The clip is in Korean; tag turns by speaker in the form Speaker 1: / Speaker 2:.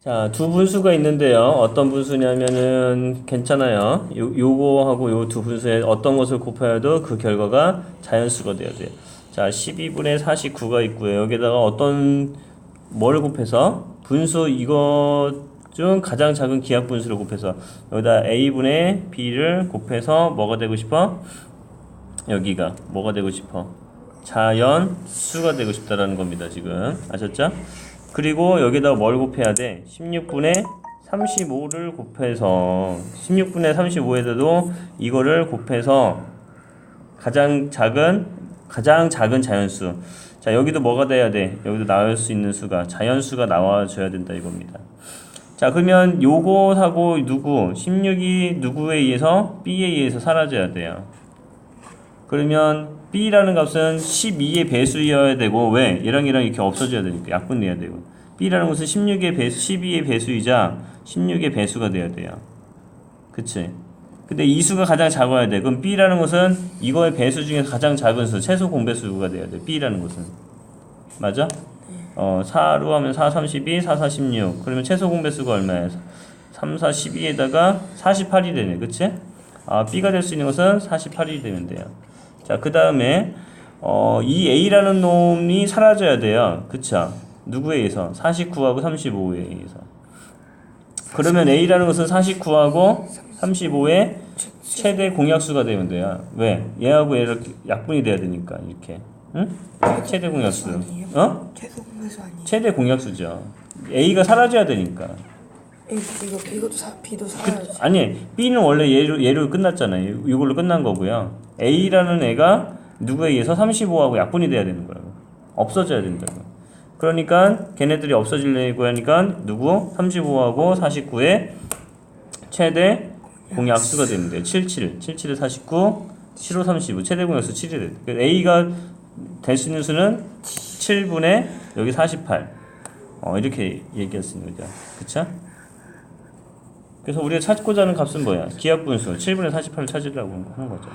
Speaker 1: 자, 두 분수가 있는데요. 어떤 분수냐면은 괜찮아요. 요, 요거하고 요 두 분수에 어떤 것을 곱하여도 그 결과가 자연수가 돼야 돼요. 자, 12분의 49가 있고요. 여기다가 어떤 뭘 곱해서 분수 이거 중 가장 작은 기하 분수를 곱해서 여기다 a분의 b를 곱해서 뭐가 되고 싶어? 여기가 뭐가 되고 싶어? 자연수가 되고 싶다라는 겁니다. 지금 아셨죠? 그리고 여기다가 뭘 곱해야 돼? 16분의 35를 곱해서 16분의 35에서도 이거를 곱해서 가장 작은 가장 작은 자연수. 자 여기도 뭐가 돼야 돼? 여기도 나올 수 있는 수가 자연수가 나와줘야 된다 이겁니다. 자 그러면 요것하고 누구 16이 누구에 의해서 B에 의해서 사라져야 돼요. 그러면 B라는 값은 12의 배수여야 되고 왜? 얘랑 얘랑 이렇게 없어져야 되니까 약분 내야 되고 B라는 것은 16의 배수, 12의 배수이자 16의 배수가 돼야 돼요. 그치? 근데 이 수가 가장 작아야 돼. 그럼 B라는 것은 이거의 배수 중에서 가장 작은 수, 최소 공배수가 돼야 돼. B라는 것은. 맞아? 어, 4로 하면 4, 32, 4, 4, 16. 그러면 최소 공배수가 얼마야? 3, 4, 12에다가 48이 되네. 그치? 아, B가 될 수 있는 것은 48이 되면 돼요. 자, 그 다음에, 어, 이 A라는 놈이 사라져야 돼요. 그쵸? 누구에 의해서? 49하고 35에 의해서. 그러면 A라는 것은 49하고 35의 최대 공약수가 되면 돼요. 왜? 얘하고 얘를 약분이 돼야 되니까, 이렇게. 응? 최대 공약수. 어? 최대 공약수죠. A가 사라져야 되니까.
Speaker 2: 이- 이거 이것도 사 B도
Speaker 1: 그,
Speaker 2: 사야지.
Speaker 1: 아니 B는 원래 얘로 얘로 끝났잖아요. 이걸로 끝난 거고요. A라는 애가 누구에 의해서 35하고 약분이 돼야 되는 거라고. 없어져야 된다고. 그러니까 걔네들이 없어지려고 하니까 누구 35하고 49의 최대 공약수가 돼요. 77, 77에 49, 7호 35 최대 공약수 7이 돼. 그래서 A가 될 수 있는 수는 7분의 여기 48. 어, 이렇게 얘기할 수 있는 거죠. 그래서 우리가 찾고자 하는 값은 뭐야? 기하분수 7분의 48을 찾으려고 하는 거죠.